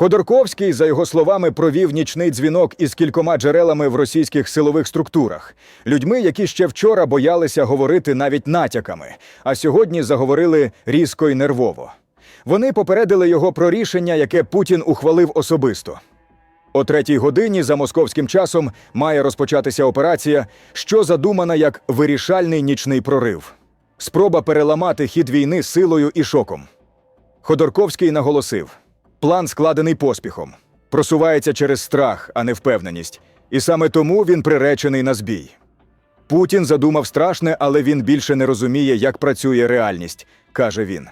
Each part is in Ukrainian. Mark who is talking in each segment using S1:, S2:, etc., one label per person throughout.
S1: Ходорковський, за його словами, провів нічний дзвінок із кількома джерелами в російських силових структурах, людьми, які ще вчора боялися говорити навіть натяками, а сьогодні заговорили різко й нервово. Вони попередили його про рішення, яке Путін ухвалив особисто. О третій годині за московським часом має розпочатися операція, що задумана як вирішальний нічний прорив. Спроба переламати хід війни силою і шоком. Ходорковський наголосив: план складений поспіхом, просувається через страх, а не впевненість, і саме тому він приречений на збій. Путін задумав страшне, але він більше не розуміє, як працює реальність, каже він.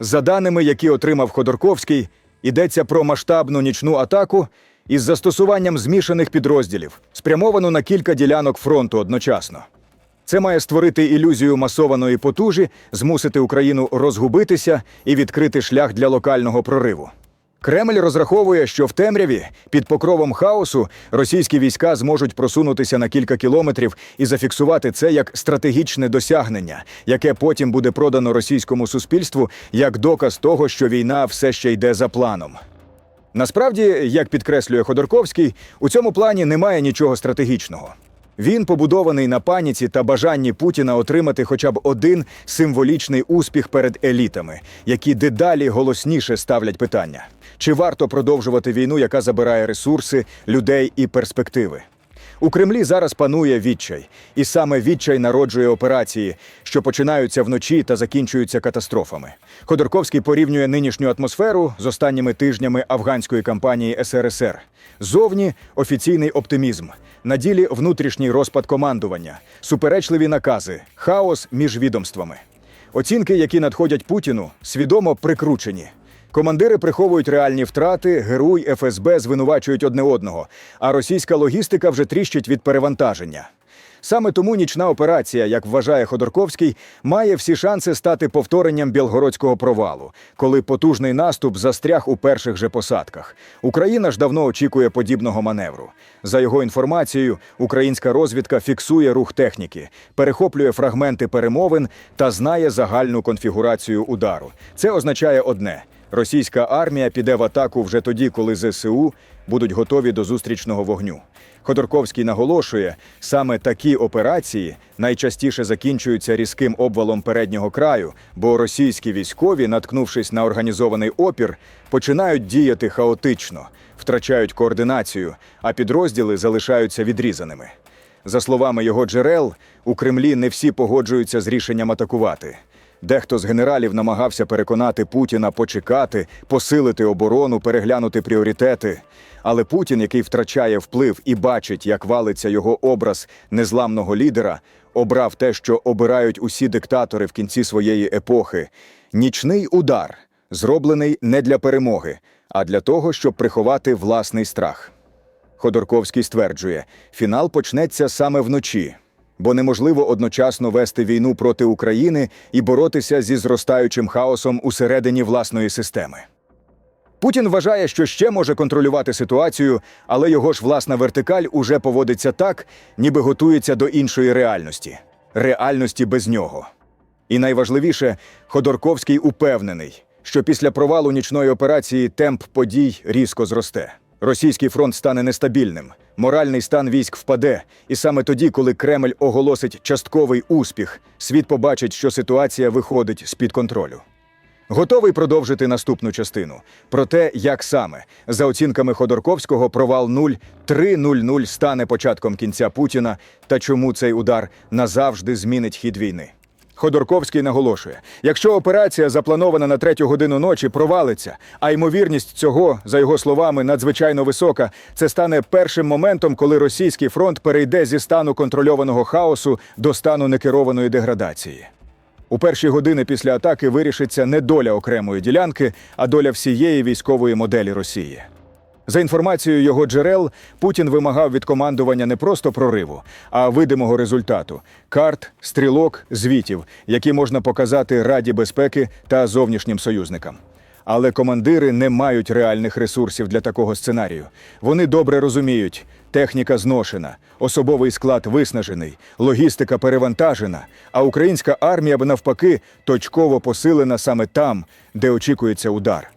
S1: За даними, які отримав Ходорковський, йдеться про масштабну нічну атаку із застосуванням змішаних підрозділів, спрямовану на кілька ділянок фронту одночасно. Це має створити ілюзію масованої потужі, змусити Україну розгубитися і відкрити шлях для локального прориву. Кремль розраховує, що в темряві під покровом хаосу російські війська зможуть просунутися на кілька кілометрів і зафіксувати це як стратегічне досягнення, яке потім буде продано російському суспільству як доказ того, що війна все ще йде за планом. Насправді, як підкреслює Ходорковський, у цьому плані немає нічого стратегічного. Він побудований на паніці та бажанні Путіна отримати хоча б один символічний успіх перед елітами, які дедалі голосніше ставлять питання: чи варто продовжувати війну, яка забирає ресурси, людей і перспективи? У Кремлі зараз панує відчай, і саме відчай народжує операції, що починаються вночі та закінчуються катастрофами. Ходорковський порівнює нинішню атмосферу з останніми тижнями афганської кампанії СРСР. Зовні офіційний оптимізм, на ділі внутрішній розпад командування, суперечливі накази, хаос між відомствами. Оцінки, які надходять Путіну, свідомо прикручені. Командири приховують реальні втрати, ГРУ й ФСБ звинувачують одне одного, а російська логістика вже тріщить від перевантаження. Саме тому нічна операція, як вважає Ходорковський, має всі шанси стати повторенням білгородського провалу, коли потужний наступ застряг у перших же посадках. Україна ж давно очікує подібного маневру. За його інформацією, українська розвідка фіксує рух техніки, перехоплює фрагменти перемовин та знає загальну конфігурацію удару. Це означає одне. Російська армія піде в атаку вже тоді, коли ЗСУ будуть готові до зустрічного вогню. Ходорковський наголошує, саме такі операції найчастіше закінчуються різким обвалом переднього краю, бо російські військові, наткнувшись на організований опір, починають діяти хаотично, втрачають координацію, а підрозділи залишаються відрізаними. За словами його джерел, у Кремлі не всі погоджуються з рішенням атакувати. Дехто з генералів намагався переконати Путіна почекати, посилити оборону, переглянути пріоритети. Але Путін, який втрачає вплив і бачить, як валиться його образ незламного лідера, обрав те, що обирають усі диктатори в кінці своєї епохи нічний удар, зроблений не для перемоги, а для того, щоб приховати власний страх. Ходорковський стверджує, фінал почнеться саме вночі, бо неможливо одночасно вести війну проти України і боротися зі зростаючим хаосом усередині власної системи. Путін вважає, що ще може контролювати ситуацію, але його ж власна вертикаль уже поводиться так, ніби готується до іншої реальності реальності без нього. І найважливіше, Ходорковський упевнений, що після провалу нічної операції темп подій різко зросте. Російський фронт стане нестабільним, моральний стан військ впаде, і саме тоді, коли Кремль оголосить частковий успіх, світ побачить, що ситуація виходить з-під контролю. Готовий продовжити наступну частину про те, як саме, за оцінками Ходорковського, провал 0-3-0-0 стане початком кінця Путіна та чому цей удар назавжди змінить хід війни. Ходорковський наголошує: якщо операція, запланована на третю годину ночі, провалиться, а ймовірність цього, за його словами, надзвичайно висока, це стане першим моментом, коли російський фронт перейде зі стану контрольованого хаосу до стану некерованої деградації. У перші години після атаки вирішиться не доля окремої ділянки, а доля всієї військової моделі Росії. За інформацією його джерел, Путін вимагав від командування не просто прориву, а видимого результату карт, стрілок, звітів, які можна показати Раді безпеки та зовнішнім союзникам. Але командири не мають реальних ресурсів для такого сценарію. Вони добре розуміють, техніка зношена, особовий склад виснажений, логістика перевантажена, а українська армія б навпаки точково посилена саме там, де очікується удар.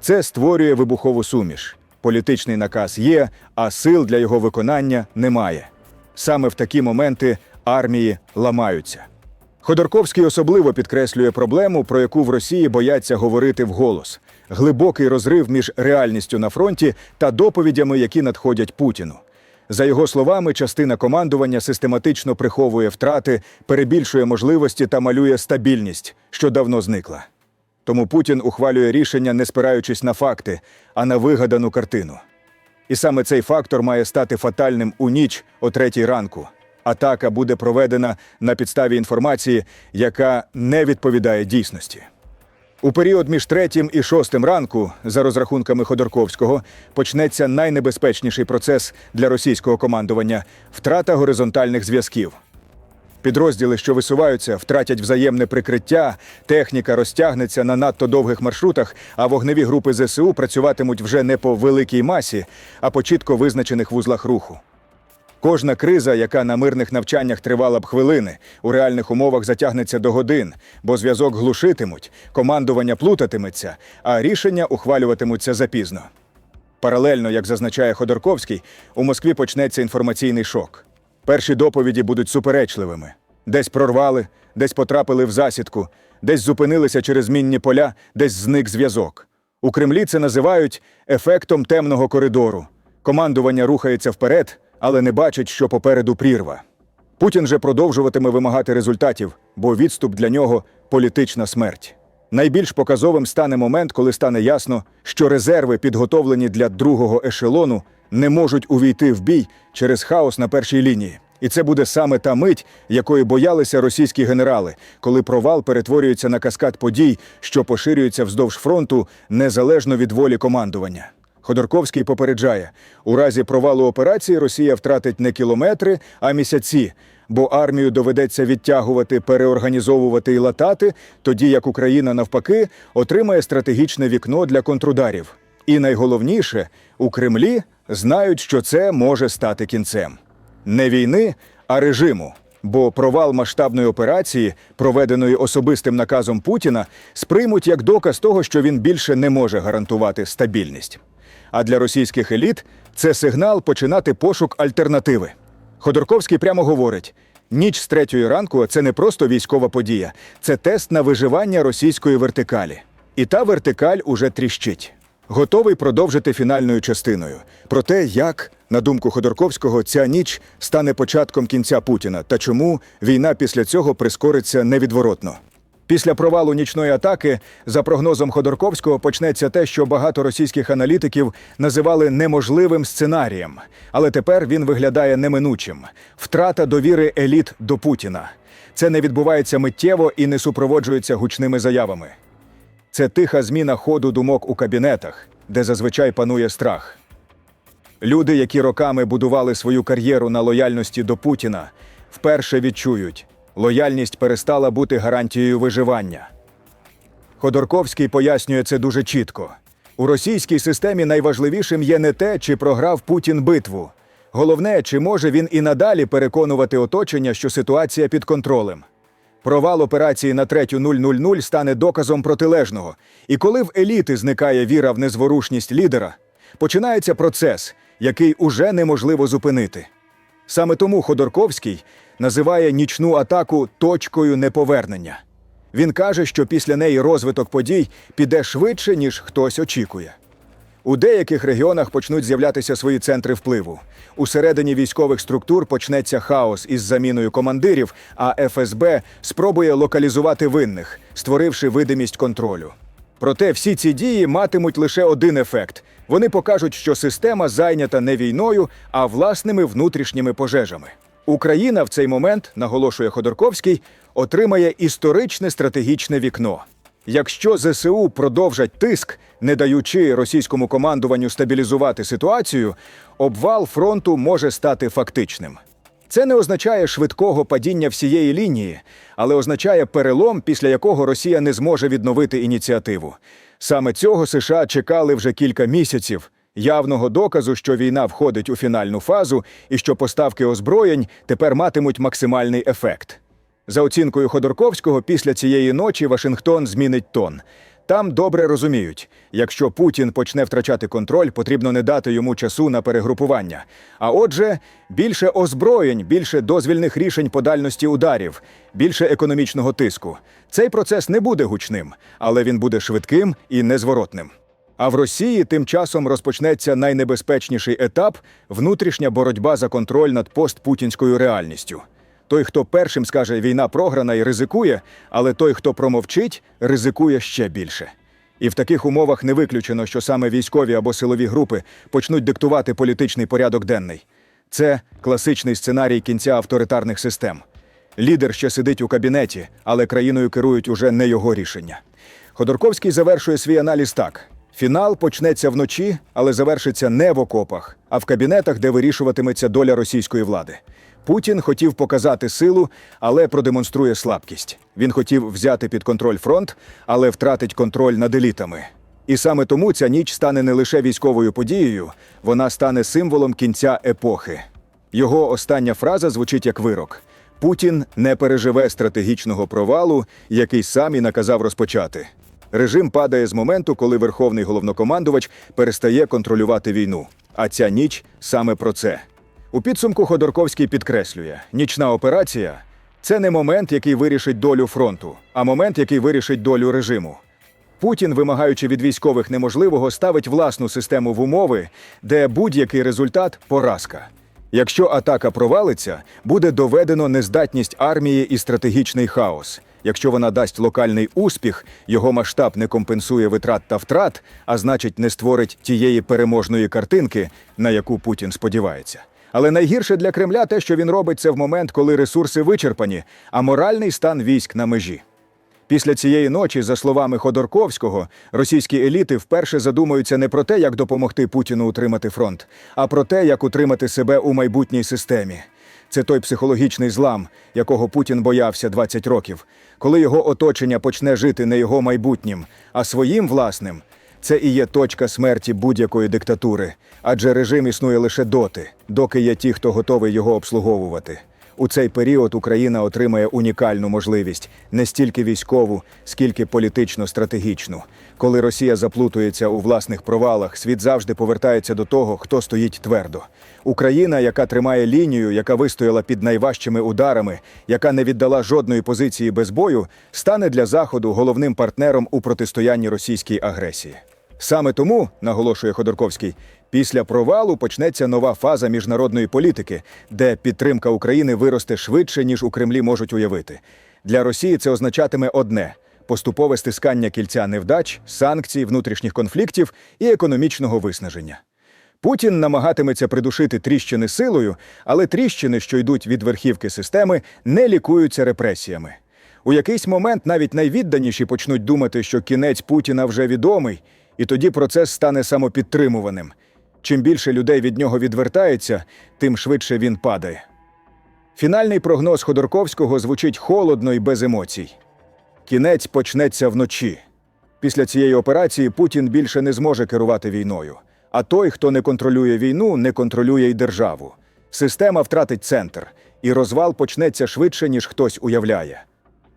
S1: Це створює вибухову суміш. Політичний наказ є, а сил для його виконання немає. Саме в такі моменти армії ламаються. Ходорковський особливо підкреслює проблему, про яку в Росії бояться говорити вголос: глибокий розрив між реальністю на фронті та доповідями, які надходять Путіну. За його словами, частина командування систематично приховує втрати, перебільшує можливості та малює стабільність, що давно зникла. Тому Путін ухвалює рішення, не спираючись на факти, а на вигадану картину. І саме цей фактор має стати фатальним у ніч о третій ранку. Атака буде проведена на підставі інформації, яка не відповідає дійсності. У період між третім і шостим ранку, за розрахунками Ходорковського, почнеться найнебезпечніший процес для російського командування втрата горизонтальних зв'язків. Підрозділи, що висуваються, втратять взаємне прикриття, техніка розтягнеться на надто довгих маршрутах, а вогневі групи ЗСУ працюватимуть вже не по великій масі, а по чітко визначених вузлах руху. Кожна криза, яка на мирних навчаннях тривала б хвилини, у реальних умовах затягнеться до годин, бо зв'язок глушитимуть, командування плутатиметься, а рішення ухвалюватимуться запізно. Паралельно, як зазначає Ходорковський, у Москві почнеться інформаційний шок. Перші доповіді будуть суперечливими. Десь прорвали, десь потрапили в засідку, десь зупинилися через мінні поля, десь зник зв'язок. У Кремлі це називають ефектом темного коридору. Командування рухається вперед, але не бачить, що попереду прірва. Путін же продовжуватиме вимагати результатів, бо відступ для нього політична смерть. Найбільш показовим стане момент, коли стане ясно, що резерви, підготовлені для другого ешелону, не можуть увійти в бій через хаос на першій лінії. І це буде саме та мить, якої боялися російські генерали, коли провал перетворюється на каскад подій, що поширюються вздовж фронту незалежно від волі командування. Ходорковський попереджає: у разі провалу операції Росія втратить не кілометри, а місяці, бо армію доведеться відтягувати, переорганізовувати і латати, тоді як Україна навпаки отримає стратегічне вікно для контрударів. І найголовніше, у Кремлі знають, що це може стати кінцем не війни, а режиму. Бо провал масштабної операції, проведеної особистим наказом Путіна, сприймуть як доказ того, що він більше не може гарантувати стабільність. А для російських еліт це сигнал починати пошук альтернативи. Ходорковський прямо говорить: ніч з третьої ранку це не просто військова подія, це тест на виживання російської вертикалі. І та вертикаль уже тріщить. Готовий продовжити фінальною частиною про те, як, на думку Ходорковського, ця ніч стане початком кінця Путіна та чому війна після цього прискориться невідворотно. Після провалу нічної атаки, за прогнозом Ходорковського, почнеться те, що багато російських аналітиків називали неможливим сценарієм, але тепер він виглядає неминучим втрата довіри еліт до Путіна. Це не відбувається миттєво і не супроводжується гучними заявами. Це тиха зміна ходу думок у кабінетах, де зазвичай панує страх. Люди, які роками будували свою кар'єру на лояльності до Путіна, вперше відчують, лояльність перестала бути гарантією виживання. Ходорковський пояснює це дуже чітко. У російській системі найважливішим є не те, чи програв Путін битву. Головне, чи може він і надалі переконувати оточення, що ситуація під контролем. Провал операції на третю 000 стане доказом протилежного. І коли в еліти зникає віра в незворушність лідера, починається процес, який уже неможливо зупинити. Саме тому Ходорковський називає нічну атаку точкою неповернення. Він каже, що після неї розвиток подій піде швидше, ніж хтось очікує. У деяких регіонах почнуть з'являтися свої центри впливу. Усередині військових структур почнеться хаос із заміною командирів, а ФСБ спробує локалізувати винних, створивши видимість контролю. Проте всі ці дії матимуть лише один ефект: вони покажуть, що система зайнята не війною, а власними внутрішніми пожежами. Україна в цей момент, наголошує Ходорковський, отримає історичне стратегічне вікно. Якщо ЗСУ продовжать тиск, не даючи російському командуванню стабілізувати ситуацію, обвал фронту може стати фактичним. Це не означає швидкого падіння всієї лінії, але означає перелом, після якого Росія не зможе відновити ініціативу. Саме цього США чекали вже кілька місяців. Явного доказу, що війна входить у фінальну фазу і що поставки озброєнь тепер матимуть максимальний ефект. За оцінкою Ходорковського, після цієї ночі Вашингтон змінить тон. Там добре розуміють, якщо Путін почне втрачати контроль, потрібно не дати йому часу на перегрупування. А отже, більше озброєнь, більше дозвільних рішень по дальності ударів, більше економічного тиску. Цей процес не буде гучним, але він буде швидким і незворотним. А в Росії тим часом розпочнеться найнебезпечніший етап внутрішня боротьба за контроль над постпутінською реальністю. Той, хто першим скаже війна програна і ризикує, але той, хто промовчить, ризикує ще більше. І в таких умовах не виключено, що саме військові або силові групи почнуть диктувати політичний порядок денний. Це класичний сценарій кінця авторитарних систем. Лідер ще сидить у кабінеті, але країною керують уже не його рішення. Ходорковський завершує свій аналіз так: фінал почнеться вночі, але завершиться не в окопах, а в кабінетах, де вирішуватиметься доля російської влади. Путін хотів показати силу, але продемонструє слабкість. Він хотів взяти під контроль фронт, але втратить контроль над елітами. І саме тому ця ніч стане не лише військовою подією, вона стане символом кінця епохи. Його остання фраза звучить як вирок: Путін не переживе стратегічного провалу, який сам і наказав розпочати. Режим падає з моменту, коли верховний головнокомандувач перестає контролювати війну. А ця ніч саме про це. У підсумку Ходорковський підкреслює: нічна операція це не момент, який вирішить долю фронту, а момент, який вирішить долю режиму. Путін, вимагаючи від військових неможливого, ставить власну систему в умови, де будь-який результат поразка. Якщо атака провалиться, буде доведено нездатність армії і стратегічний хаос. Якщо вона дасть локальний успіх, його масштаб не компенсує витрат та втрат, а значить, не створить тієї переможної картинки, на яку Путін сподівається. Але найгірше для Кремля те, що він робить це в момент, коли ресурси вичерпані, а моральний стан військ на межі. Після цієї ночі, за словами Ходорковського, російські еліти вперше задумаються не про те, як допомогти Путіну утримати фронт, а про те, як утримати себе у майбутній системі. Це той психологічний злам, якого Путін боявся 20 років, коли його оточення почне жити не його майбутнім, а своїм власним. Це і є точка смерті будь-якої диктатури, адже режим існує лише доти, доки є ті, хто готовий його обслуговувати. У цей період Україна отримає унікальну можливість не стільки військову, скільки політично-стратегічну. Коли Росія заплутується у власних провалах, світ завжди повертається до того, хто стоїть твердо. Україна, яка тримає лінію, яка вистояла під найважчими ударами, яка не віддала жодної позиції без бою, стане для Заходу головним партнером у протистоянні російській агресії. Саме тому, наголошує Ходорковський, після провалу почнеться нова фаза міжнародної політики, де підтримка України виросте швидше, ніж у Кремлі можуть уявити. Для Росії це означатиме одне поступове стискання кільця невдач, санкцій, внутрішніх конфліктів і економічного виснаження. Путін намагатиметься придушити тріщини силою, але тріщини, що йдуть від верхівки системи, не лікуються репресіями. У якийсь момент навіть найвідданіші почнуть думати, що кінець Путіна вже відомий, і тоді процес стане самопідтримуваним. Чим більше людей від нього відвертається, тим швидше він падає. Фінальний прогноз Ходорковського звучить холодно і без емоцій. Кінець почнеться вночі. Після цієї операції Путін більше не зможе керувати війною. А той, хто не контролює війну, не контролює й державу. Система втратить центр, і розвал почнеться швидше, ніж хтось уявляє.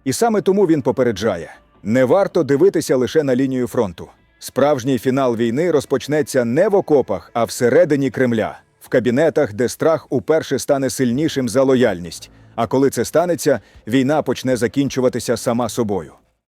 S1: І саме тому він попереджає: не варто дивитися лише на лінію фронту. Справжній фінал війни розпочнеться не в окопах, а всередині Кремля, в кабінетах, де страх уперше стане сильнішим за лояльність. А коли це станеться, війна почне закінчуватися сама собою.